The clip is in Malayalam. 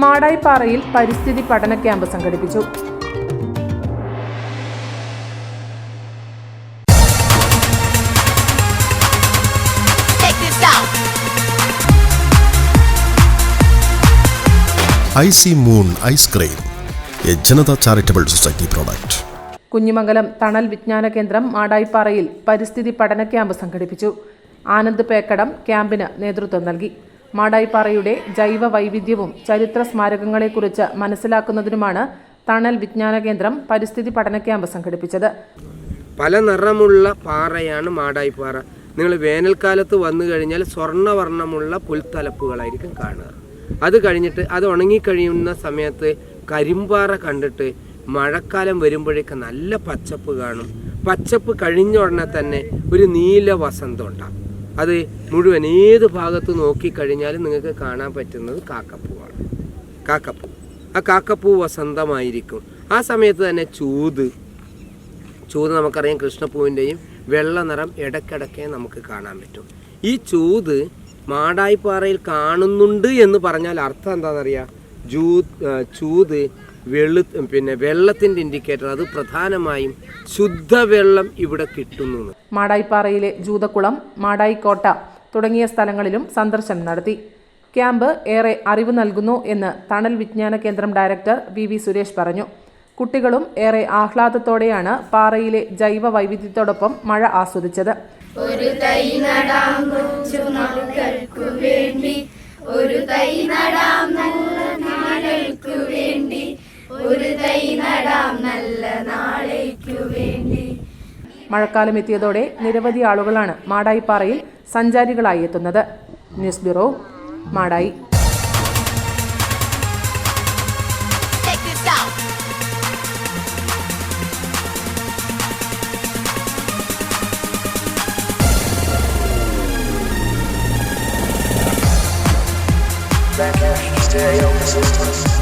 മാടായിപ്പാറയിൽ പരിസ്ഥിതി പഠന ക്യാമ്പ് സംഘടിപ്പിച്ചു. Icy moon ice cream A Janatha charitable society product. Kunhimangalam Thanal Vijnana Kendram മാടായിപ്പാറയിൽ പരിസ്ഥിതി പഠന ക്യാമ്പ് സംഘടിപ്പിച്ചു. ആനന്ദ് പേക്കടം ക്യാമ്പിന് നേതൃത്വം നൽകി. മാടായിപ്പാറയുടെ ജൈവ വൈവിധ്യവും ചരിത്ര സ്മാരകങ്ങളെക്കുറിച്ച് മനസ്സിലാക്കുന്നതിനുമാണ് തണൽ വിജ്ഞാന കേന്ദ്രം പരിസ്ഥിതി പഠന ക്യാമ്പ് സംഘടിപ്പിച്ചത്. പല നിറമുള്ള പാറയാണ് മാടായിപ്പാറ. നിങ്ങൾ വേനൽക്കാലത്ത് വന്നു കഴിഞ്ഞാൽ സ്വർണവർണമുള്ള പുൽത്തലപ്പുകളായിരിക്കും കാണുക. അത് കഴിഞ്ഞിട്ട് അത് ഉണങ്ങിക്കഴിയുന്ന സമയത്ത് കരിമ്പാറ കണ്ടിട്ട് മഴക്കാലം വരുമ്പോഴേക്ക് നല്ല പച്ചപ്പ് കാണും. പച്ചപ്പ് കഴിഞ്ഞ ഉടനെ തന്നെ ഒരു നീല വസന്തം ഉണ്ടാകും. അത് മുഴുവൻ ഏത് ഭാഗത്ത് നോക്കിക്കഴിഞ്ഞാലും നിങ്ങൾക്ക് കാണാൻ പറ്റുന്നത് കാക്കപ്പൂവാണ്. കാക്കപ്പൂ. ആ കാക്കപ്പൂ വസന്തമായിരിക്കും. ആ സമയത്ത് തന്നെ ചൂത്. ചൂത് നമുക്കറിയാം കൃഷ്ണപ്പൂവിന്റെയും വെള്ള നിറം ഇടയ്ക്കിടയ്ക്ക് നമുക്ക് കാണാൻ പറ്റും. ഈ ചൂത് മാടായിപ്പാറയിൽ കാണുന്നുണ്ട് എന്ന് പറഞ്ഞാൽ അർത്ഥം എന്താണെന്നറിയാം? ജൂ ചൂത് വെളു പിന്നെ വെള്ളത്തിന്റെ ഇൻഡിക്കേറ്റർ അത് പ്രധാനമായും ശുദ്ധവെള്ളം ഇവിടെ കിട്ടുന്നു. മാടായിപ്പാറയിലെ ജൂതക്കുളം മാടായിക്കോട്ട തുടങ്ങിയ സ്ഥലങ്ങളിലും സന്ദർശനം നടത്തി. ക്യാമ്പ് ഏറെ അറിവ് നൽകുന്നു എന്ന് തണൽ വിജ്ഞാന കേന്ദ്രം ഡയറക്ടർ വി വി സുരേഷ് പറഞ്ഞു. കുട്ടികളും ഏറെ ആഹ്ലാദത്തോടെയാണ് പാറയിലെ ജൈവ വൈവിധ്യത്തോടൊപ്പം മഴ ആസ്വദിച്ചത്. ഒരു തൈ നടാം കൊച്ചു മക്കൾക്കു വേണ്ടി ഒരു തൈ നടാം നടാം നല്ല നാളേക്കു വേണ്ടി. മഴക്കാലം എത്തിയതോടെ നിരവധി ആളുകളാണ് മാടായിപ്പാറയിൽ സഞ്ചാരികളായി എത്തുന്നത്. News bureau Madayi. Stay Check this